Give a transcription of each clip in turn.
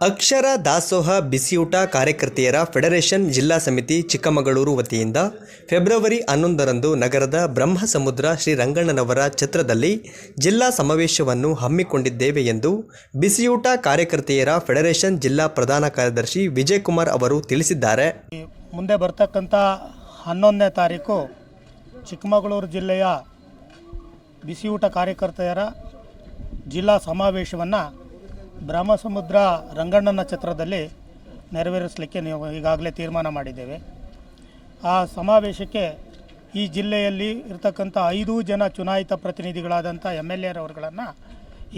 ಅಕ್ಷರ ದಾಸೋಹ ಬಿಸಿಯೂಟ ಕಾರ್ಯಕರ್ತೆಯರ ಫೆಡರೇಷನ್ ಜಿಲ್ಲಾ ಸಮಿತಿ ಚಿಕ್ಕಮಗಳೂರು ವತಿಯಿಂದ ಫೆಬ್ರವರಿ ಹನ್ನೊಂದರಂದು ನಗರದ ಬ್ರಹ್ಮಸಮುದ್ರ ಶ್ರೀ ರಂಗಣ್ಣನವರ ಛತ್ರದಲ್ಲಿ ಜಿಲ್ಲಾ ಸಮಾವೇಶವನ್ನು ಹಮ್ಮಿಕೊಂಡಿದ್ದೇವೆ ಎಂದು ಬಿಸಿಯೂಟ ಕಾರ್ಯಕರ್ತೆಯರ ಫೆಡರೇಷನ್ ಜಿಲ್ಲಾ ಪ್ರಧಾನ ಕಾರ್ಯದರ್ಶಿ ವಿಜಯಕುಮಾರ್ ಅವರು ತಿಳಿಸಿದ್ದಾರೆ. ಮುಂದೆ ಬರ್ತಕ್ಕಂಥ ಹನ್ನೊಂದನೇ ತಾರೀಕು ಚಿಕ್ಕಮಗಳೂರು ಜಿಲ್ಲೆಯ ಬಿಸಿಯೂಟ ಕಾರ್ಯಕರ್ತೆಯರ ಜಿಲ್ಲಾ ಸಮಾವೇಶವನ್ನು ಬ್ರಹ್ಮಸಮುದ್ರ ರಂಗಣ್ಣನ ಛತ್ರದಲ್ಲಿ ನೆರವೇರಿಸಲಿಕ್ಕೆ ನೀವು ಈಗಾಗಲೇ ತೀರ್ಮಾನ ಮಾಡಿದ್ದೇವೆ. ಆ ಸಮಾವೇಶಕ್ಕೆ ಈ ಜಿಲ್ಲೆಯಲ್ಲಿ ಇರತಕ್ಕಂಥ ಐದು ಜನ ಚುನಾಯಿತ ಪ್ರತಿನಿಧಿಗಳಾದಂಥ ಎಂ ಎಲ್ ಎರವರುಗಳನ್ನು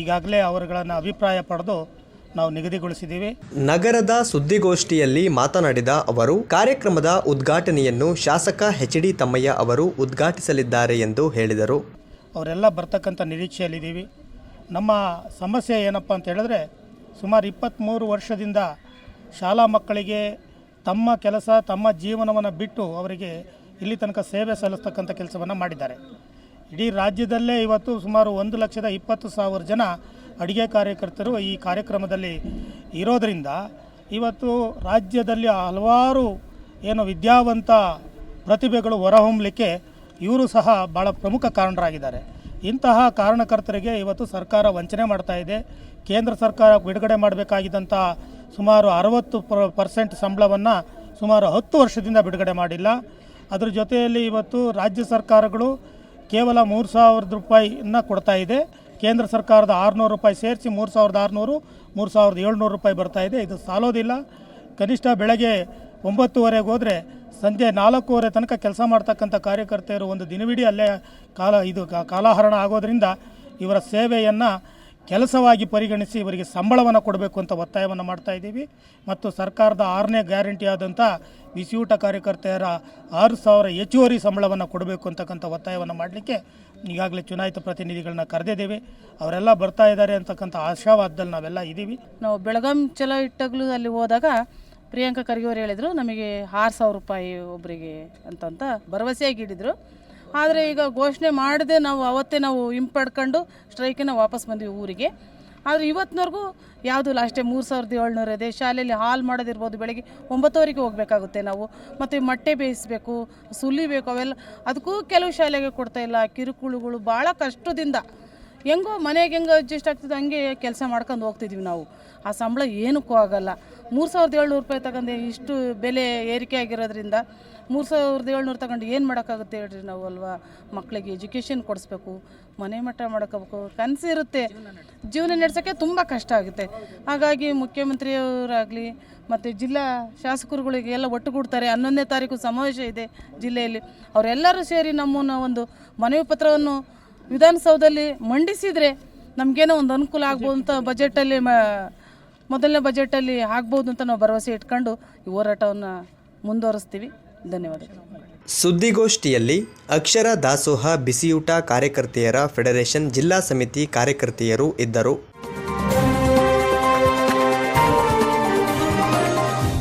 ಈಗಾಗಲೇ ಅವರುಗಳನ್ನು ಅಭಿಪ್ರಾಯ ಪಡೆದು ನಾವು ನಿಗದಿಗೊಳಿಸಿದ್ದೀವಿ. ನಗರದ ಸುದ್ದಿಗೋಷ್ಠಿಯಲ್ಲಿ ಮಾತನಾಡಿದ ಅವರು ಕಾರ್ಯಕ್ರಮದ ಉದ್ಘಾಟನೆಯನ್ನು ಶಾಸಕ ಎಚ್ ಡಿ ತಮ್ಮಯ್ಯ ಅವರು ಉದ್ಘಾಟಿಸಲಿದ್ದಾರೆ ಎಂದು ಹೇಳಿದರು. ಅವರೆಲ್ಲ ಬರ್ತಕ್ಕಂಥ ನಿರೀಕ್ಷೆಯಲ್ಲಿದ್ದೀವಿ. ನಮ್ಮ ಸಮಸ್ಯೆ ಏನಪ್ಪ ಅಂತ ಹೇಳಿದ್ರೆ ಸುಮಾರು ಇಪ್ಪತ್ತ್ಮೂರು ವರ್ಷದಿಂದ ಶಾಲಾ ಮಕ್ಕಳಿಗೆ ತಮ್ಮ ಕೆಲಸ, ತಮ್ಮ ಜೀವನವನ್ನು ಬಿಟ್ಟು ಅವರಿಗೆ ಇಲ್ಲಿ ತನಕ ಸೇವೆ ಸಲ್ಲಿಸ್ತಕ್ಕಂಥ ಕೆಲಸವನ್ನು ಮಾಡಿದ್ದಾರೆ. ಇಡೀ ರಾಜ್ಯದಲ್ಲೇ ಇವತ್ತು ಸುಮಾರು ಒಂದು ಲಕ್ಷದ ಇಪ್ಪತ್ತು ಸಾವಿರ ಜನ ಅಡುಗೆ ಕಾರ್ಯಕರ್ತರು ಈ ಕಾರ್ಯಕ್ರಮದಲ್ಲಿ ಇರೋದರಿಂದ ಇವತ್ತು ರಾಜ್ಯದಲ್ಲಿ ಹಲವಾರು ಏನು ವಿದ್ಯಾವಂತ ಪ್ರತಿಭೆಗಳು ಹೊರಹೊಮ್ಮಲಿಕ್ಕೆ ಇವರು ಸಹ ಭಾಳ ಪ್ರಮುಖ ಕಾರಣರಾಗಿದ್ದಾರೆ. ಇಂತಹ ಕಾರಣಕರ್ತರಿಗೆ ಇವತ್ತು ಸರ್ಕಾರ ವಂಚನೆ ಮಾಡ್ತಾ ಇದೆ. ಕೇಂದ್ರ ಸರ್ಕಾರ ಬಿಡುಗಡೆ ಮಾಡಬೇಕಾಗಿದ್ದಂಥ ಸುಮಾರು ಅರವತ್ತು ಪರ್ಸೆಂಟ್ ಸಂಬಳವನ್ನು ಸುಮಾರು ಹತ್ತು ವರ್ಷದಿಂದ ಬಿಡುಗಡೆ ಮಾಡಿಲ್ಲ. ಅದರ ಜೊತೆಯಲ್ಲಿ ಇವತ್ತು ರಾಜ್ಯ ಸರ್ಕಾರಗಳು ಕೇವಲ ಮೂರು ಸಾವಿರದ ರೂಪಾಯಿನ ಕೊಡ್ತಾ ಇದೆ. ಕೇಂದ್ರ ಸರ್ಕಾರದ ಆರುನೂರು ರೂಪಾಯಿ ಸೇರಿಸಿ ಮೂರು ಸಾವಿರದ ಆರುನೂರು, ಮೂರು ಸಾವಿರದ ಏಳ್ನೂರು ರೂಪಾಯಿ ಬರ್ತಾ ಇದೆ. ಇದು ಸಾಲೋದಿಲ್ಲ. ಕನಿಷ್ಠ ಬೆಳಗ್ಗೆ ಒಂಬತ್ತುವರೆಗೆ ಹೋದರೆ ಸಂಜೆ ನಾಲ್ಕೂವರೆ ತನಕ ಕೆಲಸ ಮಾಡ್ತಕ್ಕಂಥ ಕಾರ್ಯಕರ್ತೆಯರು ಒಂದು ದಿನವಿಡೀ ಅಲ್ಲೇ ಕಾಲ, ಇದು ಕಾಲಹರಣ ಆಗೋದರಿಂದ ಇವರ ಸೇವೆಯನ್ನು ಕೆಲಸವಾಗಿ ಪರಿಗಣಿಸಿ ಇವರಿಗೆ ಸಂಬಳವನ್ನು ಕೊಡಬೇಕು ಅಂತ ಒತ್ತಾಯವನ್ನು ಮಾಡ್ತಾ ಇದ್ದೀವಿ. ಮತ್ತು ಸರ್ಕಾರದ ಆರನೇ ಗ್ಯಾರಂಟಿ ಆದಂಥ ಬಿಸಿಯೂಟ ಕಾರ್ಯಕರ್ತೆಯರ ಆರು ಸಾವಿರ ಹೆಚ್ಚುವರಿ ಸಂಬಳವನ್ನು ಕೊಡಬೇಕು ಅಂತಕ್ಕಂಥ ಒತ್ತಾಯವನ್ನು ಮಾಡಲಿಕ್ಕೆ ಈಗಾಗಲೇ ಚುನಾಯಿತ ಪ್ರತಿನಿಧಿಗಳನ್ನ ಕರೆದಿದ್ದೀವಿ. ಅವರೆಲ್ಲ ಬರ್ತಾ ಇದ್ದಾರೆ ಅಂತಕ್ಕಂಥ ಆಶಾವಾದದಲ್ಲಿ ನಾವೆಲ್ಲ ಇದ್ದೀವಿ. ನಾವು ಬೆಳಗಾಂ ಚಲೋ ಇಟ್ಟಾಗಲೂ ಅಲ್ಲಿ ಹೋದಾಗ ಪ್ರಿಯಾಂಕಾ ಖರ್ಗೆ ಅವರು ಹೇಳಿದರು, ನಮಗೆ ಆರು ಸಾವಿರ ರೂಪಾಯಿ ಒಬ್ಬರಿಗೆ ಅಂತಂತ ಭರವಸೆಯಾಗಿ ಇಡಿದ್ರು ಆದರೆ ಈಗ ಘೋಷಣೆ ಮಾಡದೆ ನಾವು ಅವತ್ತೇ ನಾವು ಹಿಂಪಡ್ಕೊಂಡು ಸ್ಟ್ರೈಕನ್ನು ವಾಪಸ್ ಬಂದ್ವಿ ಊರಿಗೆ. ಆದರೆ ಇವತ್ತಿನವರೆಗೂ ಯಾವುದು ಲಾಸ್ಟೇ ಮೂರು ಸಾವಿರದ ಏಳ್ನೂರು ಇದೆ. ಶಾಲೆಯಲ್ಲಿ ಹಾಲ್ ಮಾಡೋದಿರ್ಬೋದು, ಬೆಳಗ್ಗೆ ಒಂಬತ್ತುವರೆಗೆ ಹೋಗಬೇಕಾಗುತ್ತೆ ನಾವು. ಮತ್ತು ಮೊಟ್ಟೆ ಬೇಯಿಸಬೇಕು, ಸುಲಿಬೇಕು ಅವೆಲ್ಲ. ಅದಕ್ಕೂ ಕೆಲವು ಶಾಲೆಗೆ ಕೊಡ್ತಾ ಇಲ್ಲ. ಕಿರುಕುಳುಗಳು ಭಾಳ ಕಷ್ಟದಿಂದ ಹೆಂಗೋ ಮನೆಗೆ ಹೆಂಗೆ ಅಡ್ಜಸ್ಟ್ ಆಗ್ತದೆ, ಹಂಗೆ ಕೆಲಸ ಮಾಡ್ಕೊಂಡು ಹೋಗ್ತಿದ್ವಿ ನಾವು. ಆ ಸಂಬಳ ಏನಕ್ಕೂ ಆಗಲ್ಲ. ಮೂರು ಸಾವಿರದ ಏಳ್ನೂರು ರೂಪಾಯಿ ತಗೊಂಡು ಇಷ್ಟು ಬೆಲೆ ಏರಿಕೆ ಆಗಿರೋದ್ರಿಂದ ಮೂರು ಸಾವಿರದ ಏಳ್ನೂರು ತಗೊಂಡು ಏನು ಮಾಡೋಕ್ಕಾಗುತ್ತೆ ಹೇಳ್ರಿ ನಾವು ಅಲ್ವಾ? ಮಕ್ಕಳಿಗೆ ಎಜುಕೇಷನ್ ಕೊಡಿಸ್ಬೇಕು, ಮನೆ ಮಟ್ಟ ಮಾಡ್ಕೋಬೇಕು, ಕನಸು ಇರುತ್ತೆ. ಜೀವನ ನಡೆಸೋಕ್ಕೆ ತುಂಬ ಕಷ್ಟ ಆಗುತ್ತೆ. ಹಾಗಾಗಿ ಮುಖ್ಯಮಂತ್ರಿಯವರಾಗಲಿ ಮತ್ತು ಜಿಲ್ಲಾ ಶಾಸಕರುಗಳಿಗೆ ಎಲ್ಲ ಒಟ್ಟುಗೂಡ್ತಾರೆ. ಹನ್ನೊಂದನೇ ತಾರೀಕು ಸಮಾವೇಶ ಇದೆ ಜಿಲ್ಲೆಯಲ್ಲಿ. ಅವರೆಲ್ಲರೂ ಸೇರಿ ನಮ್ಮನ್ನು ಒಂದು ಮನವಿ ಪತ್ರವನ್ನು ವಿಧಾನಸೌಧದಲ್ಲಿ ಮಂಡಿಸಿದರೆ ನಮಗೇನೋ ಒಂದು ಅನುಕೂಲ ಆಗ್ಬೋದು ಅಂತ ಬಜೆಟಲ್ಲಿ ಮೊದಲನೇ ಬಜೆಟಲ್ಲಿ ಆಗ್ಬೋದು ಅಂತ ನಾವು ಭರವಸೆ ಇಟ್ಕೊಂಡು ಈ ಹೋರಾಟವನ್ನು ಮುಂದುವರಿಸ್ತೀವಿ. ಧನ್ಯವಾದಗಳು. ಸುದ್ದಿಗೋಷ್ಠಿಯಲ್ಲಿ ಅಕ್ಷರ ದಾಸೋಹ, ಬಿಸಿಯೂಟ ಕಾರ್ಯಕರ್ತೆಯರ ಫೆಡರೇಷನ್ ಜಿಲ್ಲಾ ಸಮಿತಿ ಕಾರ್ಯಕರ್ತೆಯರು ಇದ್ದರು.